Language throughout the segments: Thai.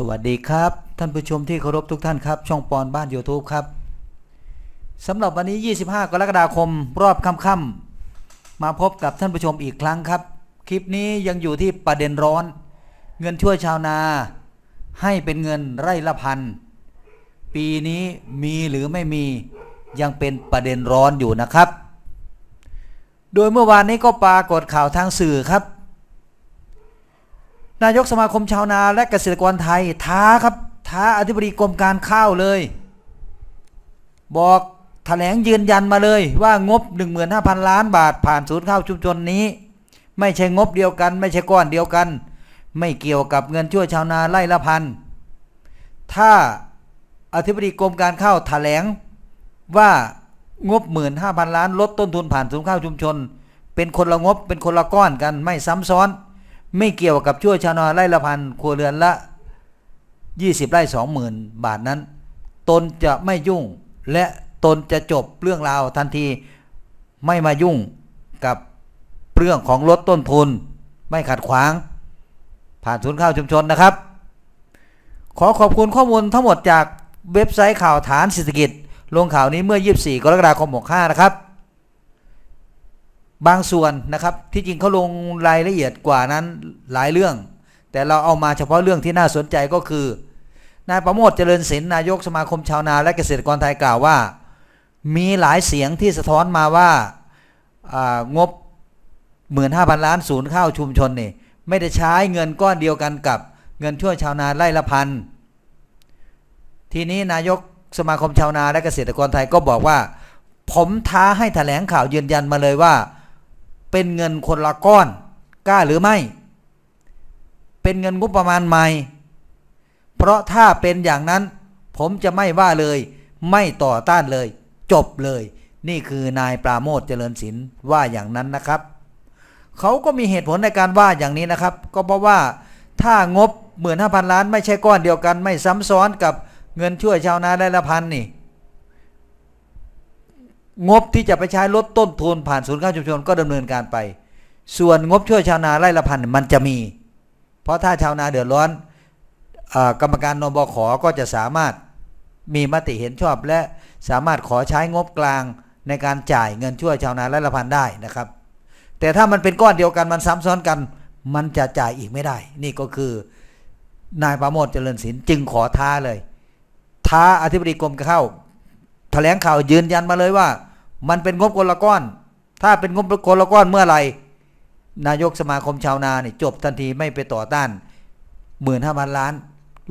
สวัสดีครับ ท่านผู้ชมที่เคารพทุกท่านครับ ช่องปอนบ้าน YouTube ครับสำหรับวันนี้ 25 กรกฎาคมรอบค่ำๆมาพบกับท่านผู้ชมอีกครั้งครับ คลิปนี้ยังอยู่ที่ประเด็นร้อน เงินช่วยชาวนา ให้เป็นเงินไร่ละพัน ปีนี้มีหรือไม่มียังเป็นประเด็นร้อนอยู่นะครับ โดยเมื่อวานนี้ก็ปรากฏข่าวทางสื่อครับ นายกสมาคมชาวนาและเกษตรกรไทย ท้าครับ ท้าอธิบดีกรมการข้าวเลย บอกแถลงยืนยันมาเลยว่างบ 15,000 ล้านบาทผ่านศูนย์ข้าวชุมชนนี้ ไม่ใช่งบเดียวกัน ไม่ใช่ก้อนเดียวกัน ไม่เกี่ยวกับเงินช่วยชาวนาไร่ละพันถ้าอธิบดีกรมการข้าวแถลงว่างบ 15,000 ล้านลดต้นทุนผ่านศูนย์ข้าวชุมชน เป็นคนละงบเป็นคนละก้อนกันไม่ซ้ำซ้อน ไม่เกี่ยวกับชั่วชาวนาไร่ละพันครัวเรือนละ 20 ไร่20,000บาทนั้น ตนจะไม่ยุ่งและตนจะจบเรื่องราวทันทีไม่มายุ่งกับเรื่องของลดต้นทุน ไม่ขัดขวาง ผ่านศูนย์ข้าวชุมชนนะครับ ขอขอบคุณข้อมูลทั้งหมดจากเว็บไซต์ข่าวฐานเศรษฐกิจ ลงข่าวนี้เมื่อ 24 กรกฎาคม 65 นะครับ บางส่วนนะครับที่จริงเขาลงรายละเอียดกว่านั้นหลายเรื่อง แต่เราเอามาเฉพาะเรื่องที่น่าสนใจก็คือนายประโมทเจริญศิลป์นายกสมาคมชาวนาและเกษตรกรไทยกล่าวว่า มีหลายเสียงที่สะท้อนมาว่าอ่างบ 15,000 ล้านศูนย์ข้าวชุมชนนี่ไม่ได้ใช้เงินก้อนเดียวกันกับเงินช่วยชาวนาไร่ละพันทีนี้นายกสมาคมชาวนาและเกษตรกรไทยก็บอกว่า ผมท้าให้แถลงข่าวยืนยันมาเลยว่า เป็นเงินคนละก้อน กล้าหรือไม่ เป็นเงินงบประมาณใหม่ เพราะถ้าเป็นอย่างนั้น ผมจะไม่ว่าเลย ไม่ต่อต้านเลย จบเลย นี่คือนายปราโมทเจริญศิลป์ว่าอย่างนั้นนะครับ เขาก็มีเหตุผลในการว่าอย่างนี้นะครับ ก็เพราะว่าถ้างบหมื่นห้าพันล้านไม่ใช่ก้อนเดียวกัน ไม่ซ้ำซ้อนกับเงินช่วยชาวนาได้ละพันนี่ งบที่จะไปใช้ลดต้นทุนผ่านศูนย์ข้าวชุมชนก็ดำเนินการไป ส่วนงบช่วยชาวนาไร่ละพันมันจะมี เพราะถ้าชาวนาเดือดร้อนอกรรมการนบขก็จะสามารถมีมติเห็นชอบ และสามารถขอใช้งบกลางในการจ่ายเงินช่วยชาวนาไร่ละพันได้นะครับ แต่ถ้ามันเป็นก้อนเดียวกันมันซ้ำซ้อนกัน มันจะจ่ายอีกไม่ได้ นี่ก็คือนายประโมทเจริญศิลป์จึงขอท้าเลย ท้าอธิบดีกรมข้าวแถลงข่าวยืนยันมาเลยว่า มันเป็นงบคนละก้อน ถ้าเป็นงบคนละก้อนเมื่อไหร่นายกสมาคมชาวนาเนี่ยจบทันทีไม่ไปต่อต้านหมื่นห้าพันล้าน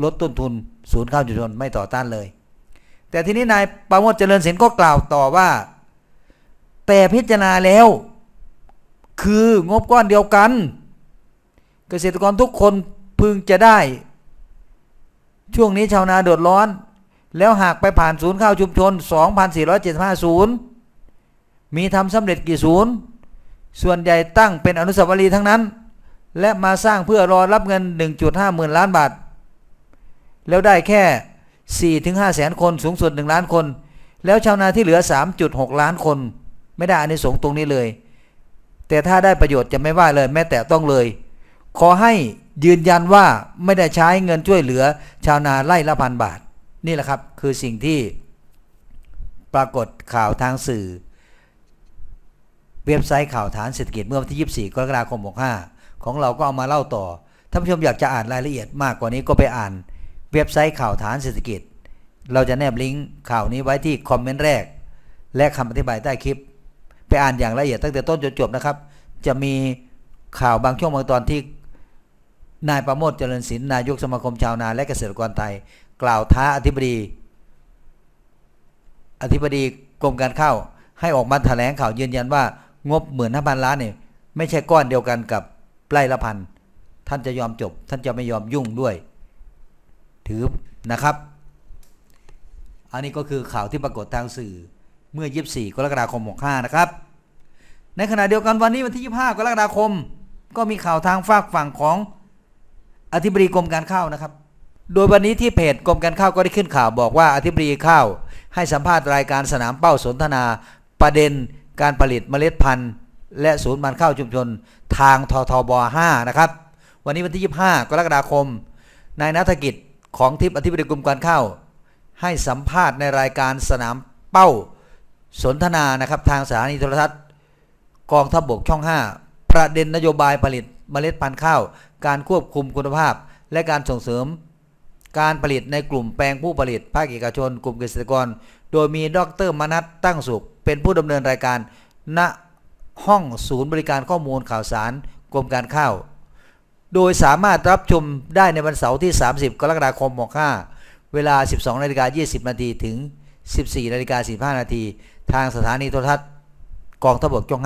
ลดต้นทุน ศูนย์ข้าวชุมชนไม่ต่อต้านเลย แต่ทีนี้นายประโมทเจริญศิลป์ก็กล่าวต่อว่า แต่พิจารณาแล้ว คืองบก้อนเดียวกัน เกษตรกรทุกคนพึงจะได้ ช่วงนี้ชาวนาเดือดร้อน แล้วหากไปผ่านศูนย์ข้าวชุมชน 2,475ศูนย์ มีทำสำเร็จกี่ศูนย์ส่วนใหญ่ตั้งเป็นอนุสาวรีย์ทั้งนั้น และมาสร้างเพื่อรอรับเงิน 1.5หมื่นล้านบาท แล้วได้แค่ 4-5แสนคนสูงสุด 1 ล้านคน แล้วชาวนาที่เหลือ 3.6 ล้านคน ไม่ได้อานิสงส์ตรงนี้เลย แต่ถ้าได้ประโยชน์จะไม่ว่าเลยแม้แต่ต้องเลย ขอให้ยืนยันว่าไม่ได้ใช้เงินช่วยเหลือ ชาวนาไร่ละพันบาท นี่แหละครับคือสิ่งที่ปรากฏข่าวทางสื่อ เว็บไซต์ข่าวฐานเศรษฐกิจเมื่อวันที่ 24 กรกฎาคม 65 ของเราก็เอามาเล่าต่อ ท่านผู้ชมอยากจะอ่านรายละเอียดมากกว่านี้ก็ไปอ่านเว็บไซต์ข่าวฐานเศรษฐกิจ เราจะแนบลิงก์ข่าวนี้ไว้ที่คอมเมนต์แรก และคำอธิบายใต้คลิป ไปอ่านอย่างละเอียดตั้งแต่ต้นจนจบนะครับ จะมีข่าวบางช่วงบางตอนที่นายประโมทเจริญศิลป์นายกสมาคมชาวนาและเกษตรกรไทย กล่าวท้าอธิบดี อธิบดีกรมการข้าวให้ออกมาแถลงข่าวยืนยันว่า งบหมื่นห้าพันล้านเนี่ยไม่ใช่ก้อนเดียวกันกับไร่ละพันท่านจะยอมจบ ท่านจะไม่ยอมยุ่งด้วย ถือนะครับ อันนี้ก็คือข่าวที่ปรากฏทางสื่อเมื่อ 24 กรกฎาคม 65 นะครับ ในขณะเดียวกันวันนี้วันที่ 25 กรกฎาคม ก็มีข่าวทางฝากฝั่งของอธิบดีกรมการข้าวนะครับ โดยวันนี้ที่เพจกรมการข้าวก็ได้ขึ้นข่าวบอกว่าอธิบดีข้าวให้สัมภาษณ์รายการสนามเป้าสนทนาประเด็น การผลิตเมล็ดพันธุ์ และศูนย์มันข้าวชุมชน ทางททบ 5 นะครับ วันนี้วันที่ 25 กรกฎาคม นายนัฐกิจของทิพย์อธิบดีกรมการข้าวให้สัมภาษณ์ในรายการสนามเป้าสนทนานะครับทางสถานีโทรทัศน์ กองทัพบบกช่อง 5 ประเด็นนโยบายผลิตเมล็ดพันธุ์ข้าว การควบคุมคุณภาพ และการส่งเสริม การผลิตในกลุ่มแปลงผู้ผลิตภาคเอกชน กลุ่มเกษตรกร โดยมีดรมนัทตั้งสุข เป็นผู้ดำเนินรายการ ณห้องศูนย์บริการข้อมูลข่าวสารกรมการข้าว โดยสามารถรับชมได้ในวันเสาร์ที่ 30 กรกฎาคม65เวลา 12นาฬิกา20นาทีถึง 14นาฬิกา15นาทีทางสถานีโทรทัศน์กองทบกช่อง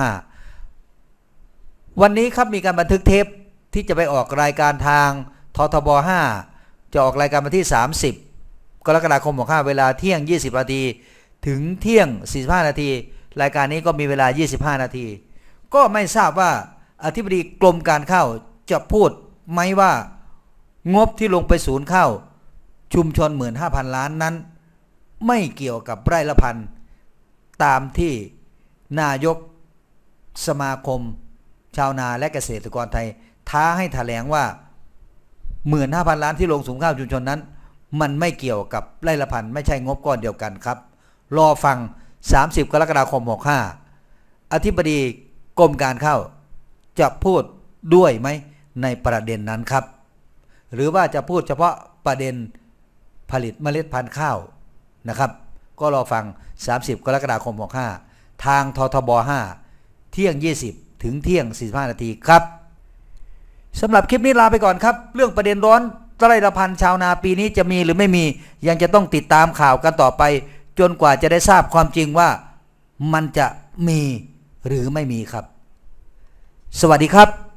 5วันนี้ครับมีการบันทึกเทปที่จะไปออกรายการทางททบ 5 จะออกรายการวันที่ 30 กรกฎาคม65เวลาเที่ยง 20นาที ถึงเที่ยง 45 นาที รายการนี้ก็มีเวลา 25 นาที ก็ไม่ทราบว่าอธิบดีกรมการข้าวจะพูดไหมว่างบที่ลงไปศูนย์ข้าวชุมชน 15,000 ล้านนั้น ไม่เกี่ยวกับไร่ละพันตามที่นายกสมาคม ชาวนาและเกษตรกรไทย ท้าให้ถแถลงว่า 15,000 ล้านที่ลงสูงข้าวชุมชนนั้น มันไม่เกี่ยวกับไร่ละพันไม่ใช่งบก้อนเดียวกันครับ รอฟัง 30 กรกฎาคม 65 อธิบดีกรมการข้าวจะพูดด้วยไหมในประเด็นนั้นครับ หรือว่าจะพูดเฉพาะประเด็นผลิตเมล็ดพันธุ์ข้าวนะครับ ก็รอฟัง 30 กรกฎาคม 65 ทางททบ 5 เที่ยง 20 ถึงเที่ยง 45 นาทีครับสำหรับคลิปนี้ลาไปก่อนครับ เรื่องประเด็นร้อนไร่ละพันชาวนาปีนี้จะมีหรือไม่มียังจะต้องติดตามข่าวกันต่อไป จนกว่าจะได้ทราบความจริงว่ามันจะมีหรือไม่มีครับ สวัสดีครับ